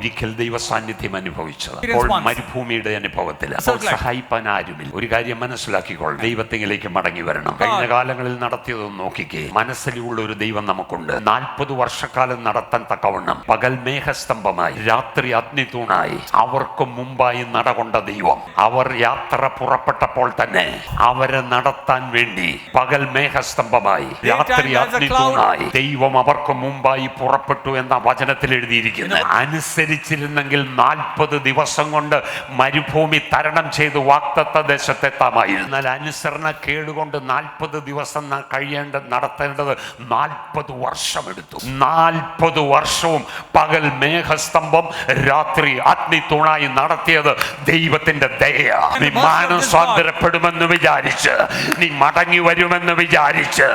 ഒരിക്കൽ ദൈവ സാന്നിധ്യം അനുഭവിച്ചത് അപ്പോൾ മരുഭൂമിയുടെ അനുഭവത്തിൽ. അപ്പോൾ സഹായിപ്പാൻ ആരുമില്ല. ഒരു കാര്യം മനസ്സിലാക്കിക്കൊള്ളണം ദൈവത്തെങ്കിലേക്ക് മടങ്ങി വരണം. കഴിഞ്ഞ കാലങ്ങളിൽ നടത്തിയതൊന്നും നോക്കിക്കേ. മനസ്സിലുള്ള ഒരു ദൈവം നമുക്കുണ്ട്. നാൽപ്പത് വർഷക്കാലം നടത്താൻ തക്കവണ്ണം പകൽ മേഘസ്തംഭമായി രാത്രി അഗ്നി തൂണായി അവർക്ക് മുമ്പായി നടകൊണ്ട ദൈവം. അവർ യാത്ര പുറപ്പെട്ടപ്പോൾ തന്നെ അവരെ നടത്താൻ വേണ്ടി പകൽ മേഘസ്തംഭമായി രാത്രി അഗ്നി തൂണായി അഗ്നിത്തൂണായി ദൈവം അവർക്ക് മുമ്പായി പുറപ്പെട്ടു എന്ന വചനത്തിൽ എഴുതിയിരിക്കുന്നത് അനുസരിച്ചിരുന്നെങ്കിൽ നാൽപ്പത് ദിവസം കൊണ്ട് മരുഭൂമി തരണം ചെയ്ത് വാക്തത്വ ദേശത്തെത്താമായിരുന്നു എന്നാൽ അനുസരണ കേടുകൊണ്ട് നാൽപ്പത് ദിവസം കഴിയേണ്ട നടത്തേണ്ടത് നാൽപ്പത് വർഷമെടുത്തു. നാൽപ്പത് വർഷവും പകൽ മേഘസ്തംഭം രാത്രി അഗ്നി തൂണായി നടത്തിയത് ദൈവത്തിന്റെ ദയ നീ മാനസാന്തരപ്പെടുമെന്ന് വിചാരിച്ച് നീ മടങ്ങി വരുമെന്ന് വിചാരിച്ച്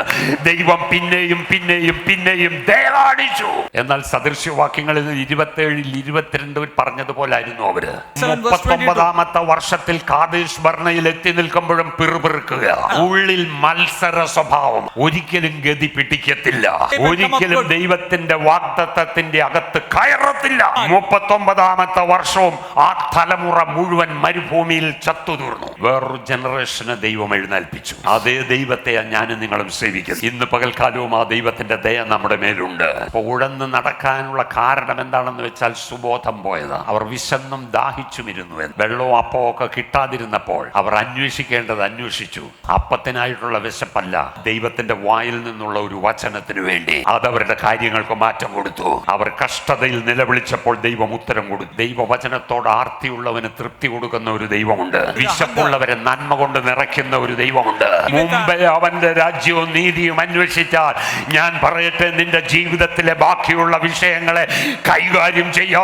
ദൈവം പിന്നെയും പിന്നെയും പിന്നെയും ദയ കാണിച്ചു എന്നാൽ സദൃശ്യവാക്യങ്ങളിൽ ഇരുപത്തേഴിൽ ഇരുപത്തിരണ്ടിൽ പറഞ്ഞതുപോലായിരുന്നു അവർ. മുപ്പത്തൊമ്പതാമത്തെ വർഷത്തിൽ കാദേശ് ഭരണയിൽ എത്തി നിൽക്കുമ്പോഴും പിറുപിറുക്കുക ഉള്ളിൽ മത്സര സ്വഭാവം. ഒരിക്കലും ഗതി പിടിക്കത്തില്ല. ഒരിക്കലും ദൈവത്തിന്റെ വാഗ്ദത്തത്തിന്റെ അകത്ത് കയറത്തില്ല. മുപ്പത്തൊമ്പതാമത്തെ വർഷവും ആ തലമുറ മുഴുവൻ മരുഭൂമിയിൽ ചത്തുതീർന്നു. വേറൊരു ജനറേഷന് ദൈവം എഴുന്നേൽപ്പിച്ചു. അതേ ദൈവത്തെ ഞാനും നിങ്ങളും സേവിക്കുന്നു ഇന്ന് പകൽക്കാലവും ആ ദൈവത്തിന്റെ ദയ നമ്മുടെ മേലുണ്ട്. ഉഴന്ന് നടക്കാനുള്ള കാരണം എന്താണെന്ന് വെച്ചാൽ സുബോധം പോയത് അവർ വിശന്നും ദാഹിച്ചുമിരുന്നു എന്ന്. വെള്ളവും അപ്പവും ഒക്കെ കിട്ടാതിരുന്നപ്പോൾ അവർ അന്വേഷിക്കേണ്ടത് അന്വേഷിച്ചു. അപ്പത്തിനായിട്ടുള്ള വിശപ്പല്ല. ദൈവത്തിന്റെ വായിൽ നിന്നുള്ള ഒരു വചനത്തിന് വേണ്ടി അതവരുടെ കാര്യങ്ങൾക്ക് മാറ്റം കൊടുത്തു. അവർ കഷ്ടതയിൽ നിലവിളിച്ചപ്പോൾ ദൈവം ഉത്തരം കൊടുത്തു ദൈവവചനത്തോട് ആർത്തിയുള്ളവന് തൃപ്തി കൊടുക്കുന്ന ഒരു ദൈവമുണ്ട്. വിശപ്പുള്ളവരെ നന്മ കൊണ്ട് നിറയ്ക്കുന്ന ഒരു ദൈവമുണ്ട്. മുമ്പേ അവന്റെ രാജ്യവും നീതിയും അന്വേഷിച്ചാൽ ഞാൻ പറയട്ടെ നിന്റെ ജീവിതത്തിലെ ബാക്കിയുള്ള വിഷയങ്ങളെ കൈകാര്യം ചെയ്യാൻ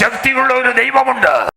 ശക്തിയുള്ള ഒരു ദൈവമുണ്ട്.